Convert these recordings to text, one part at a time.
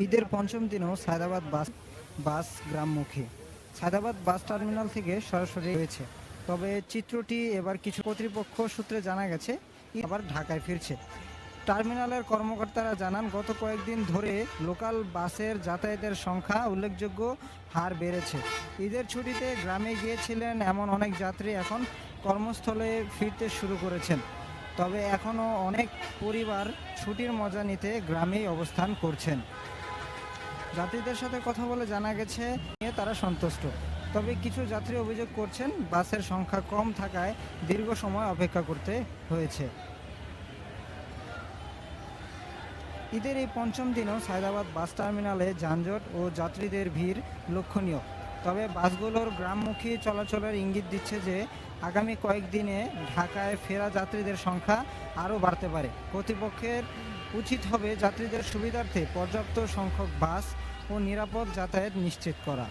ঈদের পঞ্চম দিনও সায়দাবাদ বাস বাস গ্রামমুখী। সায়দাবাদ বাস টার্মিনাল থেকে সরাসরি হয়েছে তবে চিত্রটি এবার কিছু কর্তৃপক্ষ সূত্রে জানা গেছে আবার ঢাকায় ফিরছে। টার্মিনালের কর্মকর্তারা জানান, গত কয়েকদিন ধরে লোকাল বাসের যাতায়াতের সংখ্যা উল্লেখযোগ্য হার বেড়েছে। ঈদের ছুটিতে গ্রামে গিয়েছিলেন এমন অনেক যাত্রী এখন কর্মস্থলে ফিরতে শুরু করেছেন। তবে এখনও অনেক পরিবার ছুটির মজা নিতে গ্রামেই অবস্থান করছেন। যাত্রীদের সাথে কথা বলে জানা গেছে, নিয়ে তারা সন্তুষ্ট। তবে কিছু যাত্রী অভিযোগ করছেন, বাসের সংখ্যা কম থাকায় দীর্ঘ সময় অপেক্ষা করতে হয়েছে। ঈদের এই পঞ্চম দিনেও সায়দাবাদ বাস টার্মিনালে যানজট ও যাত্রীদের ভিড় লক্ষণীয়। তবে বাসগুলোর গ্রামমুখী চলাচলের ইঙ্গিত দিচ্ছে যে, আগামী কয়েকদিনে ঢাকায় ফেরা যাত্রীদের সংখ্যা আরও বাড়তে পারে। কর্তৃপক্ষের উচিত হবে যাত্রীদের সুবিধার্থে পর্যাপ্ত সংখ্যক বাস ও নিরাপদ যাতায়াত নিশ্চিত করা।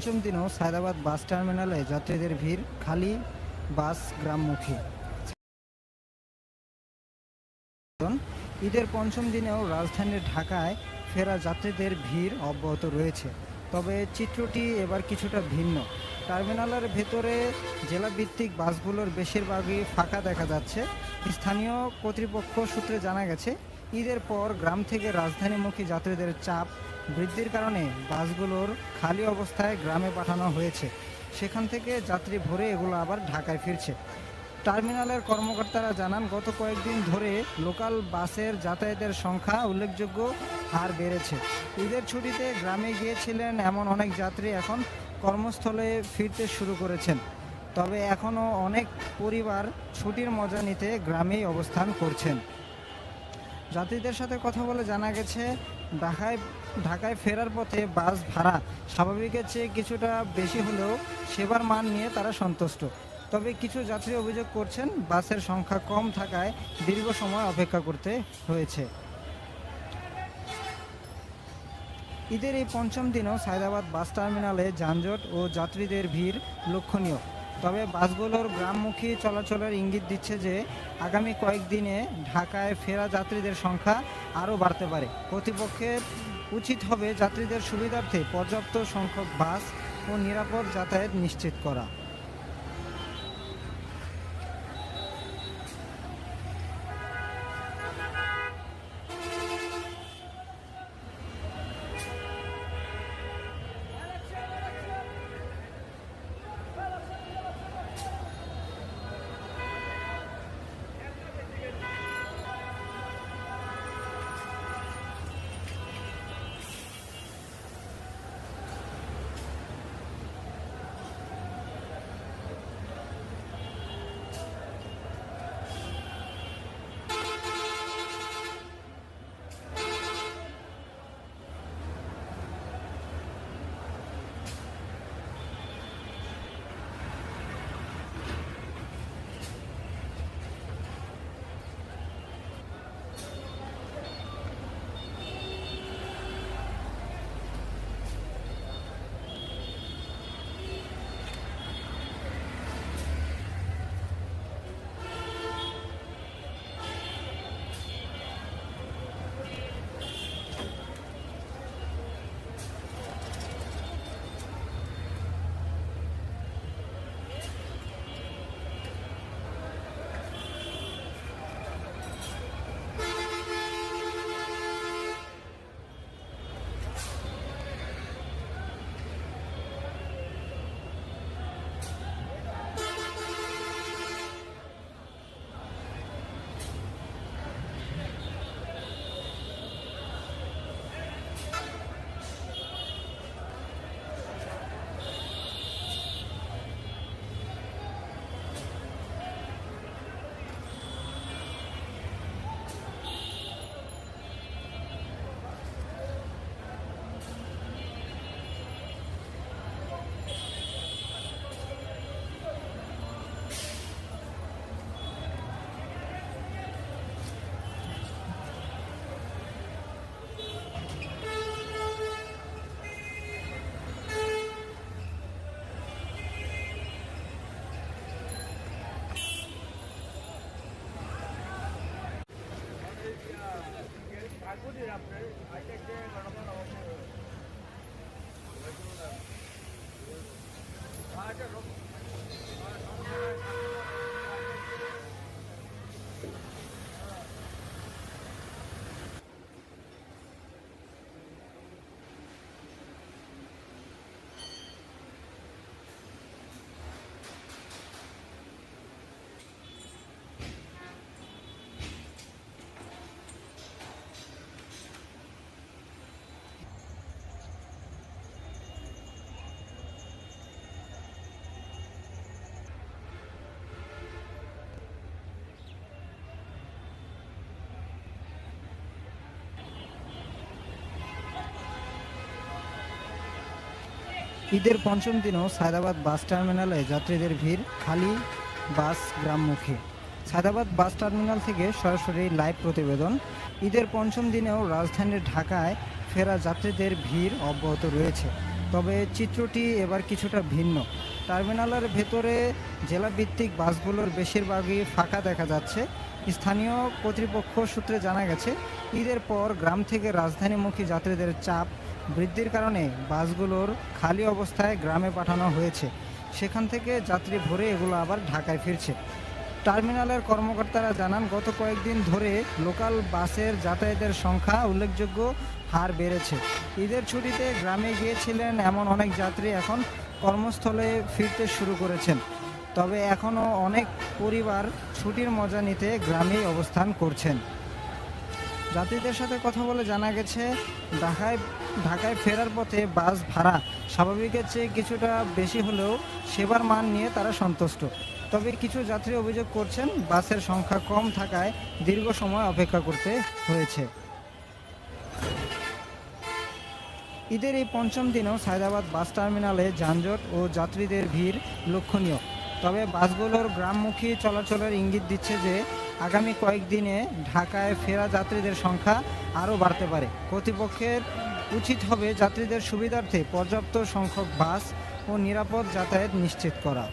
পঞ্চম দিনেও সায়দাবাদ বাস টার্মিনালে যাত্রীদের ভিড়, খালি বাস গ্রামমুখী। ঈদের পঞ্চম দিনেও রাজধানীর ঢাকায় ফেরা যাত্রীদের ভিড় অব্যাহত রয়েছে। তবে চিত্রটি এবার কিছুটা ভিন্ন। টার্মিনালের ভেতরে জেলাভিত্তিক বাসগুলোর বেশিরভাগই ফাঁকা দেখা যাচ্ছে। স্থানীয় কর্তৃপক্ষ সূত্রে জানা গেছে, ঈদের পর গ্রাম থেকে রাজধানীমুখী যাত্রীদের চাপ বৃদ্ধির কারণে বাসগুলোর খালি অবস্থায় গ্রামে পাঠানো হয়েছে। সেখান থেকে যাত্রী ভরে এগুলো আবার ঢাকায় ফিরছে। টার্মিনালের কর্মকর্তারা জানান, গত কয়েকদিন ধরে লোকাল বাসের যাতায়াতের সংখ্যা উল্লেখযোগ্য হার বেড়েছে। ঈদের ছুটিতে গ্রামে গিয়েছিলেন এমন অনেক যাত্রী এখন কর্মস্থলে ফিরতে শুরু করেছেন। তবে এখনও অনেক পরিবার ছুটির মজা নিতে গ্রামেই অবস্থান করছেন। যাত্রীদের সাথে কথা বলে জানা গেছে ঢাকায় ঢাকায় ফেরার পথে বাস ভাড়া স্বাভাবিকের চেয়ে কিছুটা বেশি হলেও সেবার মান নিয়ে তারা সন্তুষ্ট। তবে কিছু যাত্রী অভিযোগ করছেন বাসের সংখ্যা কম থাকায় দীর্ঘ সময় অপেক্ষা করতে হয়েছে। ঈদের এই পঞ্চম দিনও সায়দাবাদ বাস টার্মিনালে যানজট ও যাত্রীদের ভিড় লক্ষণীয়। তবে বাসগুলোর গ্রামমুখী চলাচলের ইঙ্গিত দিচ্ছে যে আগামী কয়েকদিনে ঢাকায় ফেরা যাত্রীদের সংখ্যা আরও বাড়তে পারে। কর্তৃপক্ষের উচিত হবে যাত্রীদের সুবিধার্থে পর্যাপ্ত সংখ্যক বাস ও নিরাপদ যাতায়াত নিশ্চিত করা। আপনার ঈদের পঞ্চম দিনেও সায়দাবাদ বাস টার্মিনালে যাত্রীদের ভিড়, খালি বাস গ্রামমুখী। সায়দাবাদ বাস টার্মিনাল থেকে সরাসরি লাইভ প্রতিবেদন। ঈদের পঞ্চম দিনেও রাজধানীর ঢাকায় ফেরা যাত্রীদের ভিড় অব্যাহত রয়েছে। তবে চিত্রটি এবার কিছুটা ভিন্ন। টার্মিনালের ভেতরে জেলাভিত্তিক বাসগুলোর বেশিরভাগই ফাঁকা দেখা যাচ্ছে। স্থানীয় কর্তৃপক্ষ সূত্রে জানা গেছে, ঈদের পর গ্রাম থেকে রাজধানীমুখী যাত্রীদের চাপ বৃদ্ধির কারণে বাসগুলোর খালি অবস্থায় গ্রামে পাঠানো হয়েছে। সেখান থেকে যাত্রী ভরে এগুলো আবার ঢাকায় ফিরছে। টার্মিনালের কর্মকর্তারা জানান, গত কয়েকদিন ধরে লোকাল বাসের যাতায়াতের সংখ্যা উল্লেখযোগ্য হার বেড়েছে। ঈদের ছুটিতে গ্রামে গিয়েছিলেন এমন অনেক যাত্রী এখন কর্মস্থলে ফিরতে শুরু করেছেন। তবে এখনও অনেক পরিবার ছুটির মজা নিতে গ্রামেই অবস্থান করছেন। যাত্রীদের সাথে কথা বলে জানা গেছে, ঢাকায় ঢাকায় ফেরার পথে বাস ভাড়া স্বাভাবিকের চেয়ে কিছুটা বেশি হলেও সেবার মান নিয়ে তারা সন্তুষ্ট। তবে কিছু যাত্রী অভিযোগ করছেন, বাসের সংখ্যা কম থাকায় দীর্ঘ সময় অপেক্ষা করতে হয়েছে। ঈদের এই পঞ্চম দিনেও সায়দাবাদ বাস টার্মিনালে যানজট ও যাত্রীদের ভিড় লক্ষণীয়। তবে বাসগুলোর গ্রামমুখী চলাচলের ইঙ্গিত দিচ্ছে যে আগামী কয়েকদিনে ঢাকায় ফেরা যাত্রীদের সংখ্যা আরও বাড়তে পারে। কর্তৃপক্ষের উচিত হবে যাত্রীদের সুবিধার্থে পর্যাপ্ত সংখ্যক বাস ও নিরাপদ যাতায়াত নিশ্চিত করা।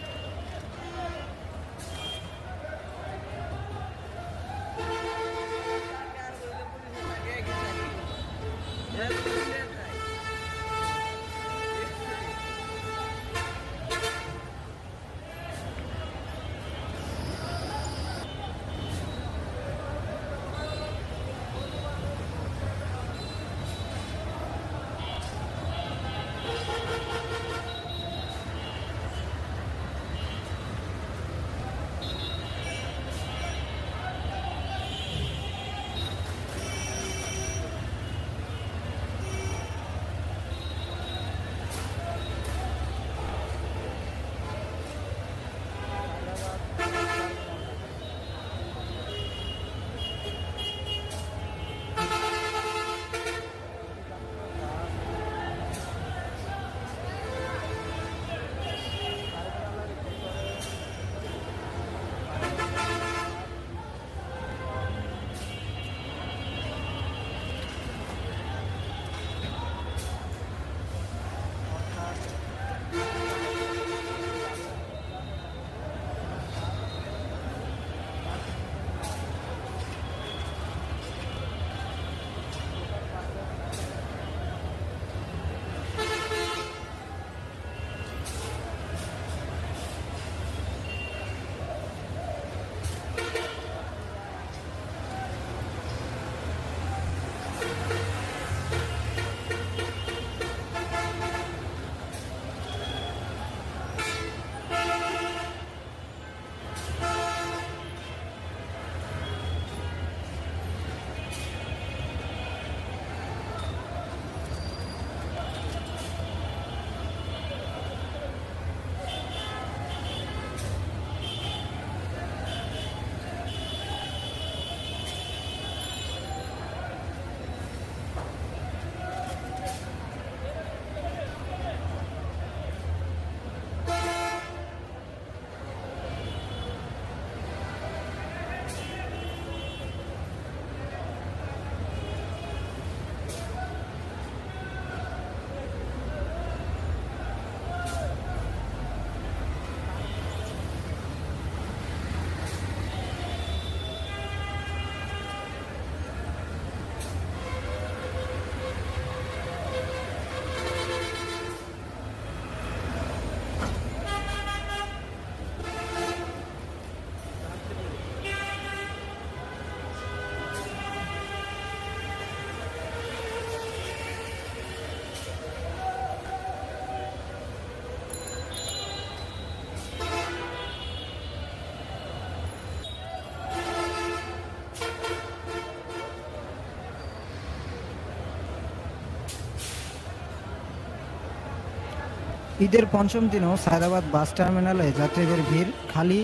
ঈদের পঞ্চম দিনেও সায়দাবাদ বাস টার্মিনালে যাত্রীদের ভিড় খালি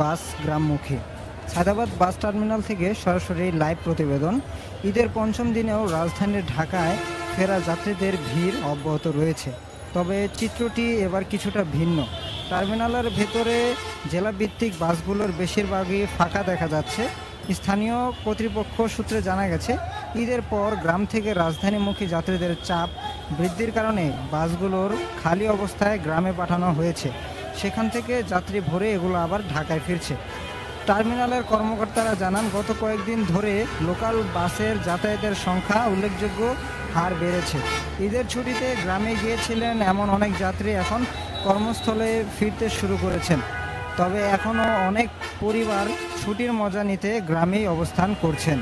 বাস গ্রামমুখী। সায়দাবাদ বাস টার্মিনাল থেকে সরাসরি লাইভ প্রতিবেদন। ঈদের পঞ্চম দিনেও রাজধানীর ঢাকায় ফেরা যাত্রীদের ভিড় অব্যাহত রয়েছে। তবে চিত্রটি এবার কিছুটা ভিন্ন। টার্মিনালের ভেতরে জেলাভিত্তিক বাসগুলোর বেশিরভাগই ফাঁকা দেখা যাচ্ছে। স্থানীয় কর্তৃপক্ষ সূত্রে জানা গেছে, ঈদের পর গ্রাম থেকে রাজধানীমুখী যাত্রীদের চাপ বৃদ্ধির কারণে বাসগুলোর খালি অবস্থায় গ্রামে পাঠানো হয়েছে। সেখান থেকে যাত্রী ভরে এগুলো আবার ঢাকায় ফিরছে। টার্মিনালের কর্মকর্তারা জানান, গত কয়েকদিন ধরে লোকাল বাসের যাতায়াতের সংখ্যা উল্লেখযোগ্য হার বেড়েছে। ঈদের ছুটিতে গ্রামে গিয়েছিলেন এমন অনেক যাত্রী এখন কর্মস্থলে ফিরতে শুরু করেছেন। তবে এখনও অনেক পরিবার ছুটির মজা নিতে গ্রামেই অবস্থান করছেন।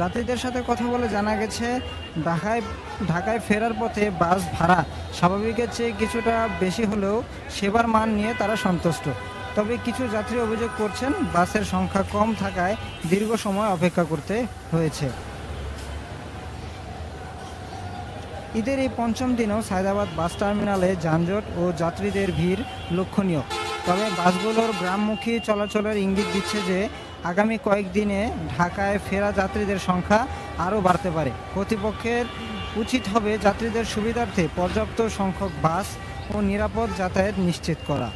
যাত্রীদের সাথে কথা বলে জানা গেছে, ঢাকায় ঢাকায় ফেরার পথে বাস ভাড়া স্বাভাবিকের চেয়ে কিছুটা বেশি হলেও সেবার মান নিয়ে তারা সন্তুষ্ট। তবে কিছু যাত্রী অভিযোগ করছেন, বাসের সংখ্যা কম থাকায় দীর্ঘ সময় অপেক্ষা করতে হয়েছে। ঈদের এই পঞ্চম দিনেও সায়দাবাদ বাস টার্মিনালে যানজট ও যাত্রীদের ভিড় লক্ষণীয়। তবে বাসগুলোর গ্রামমুখী চলাচলের ইঙ্গিত দিচ্ছে যে আগামী কয়েকদিনে ঢাকায় ফেরা যাত্রীদের সংখ্যা আরও বাড়তে পারে। কর্তৃপক্ষের উচিত হবে যাত্রীদের সুবিধার্থে পর্যাপ্ত সংখ্যক বাস ও নিরাপদ যাতায়াত নিশ্চিত করা।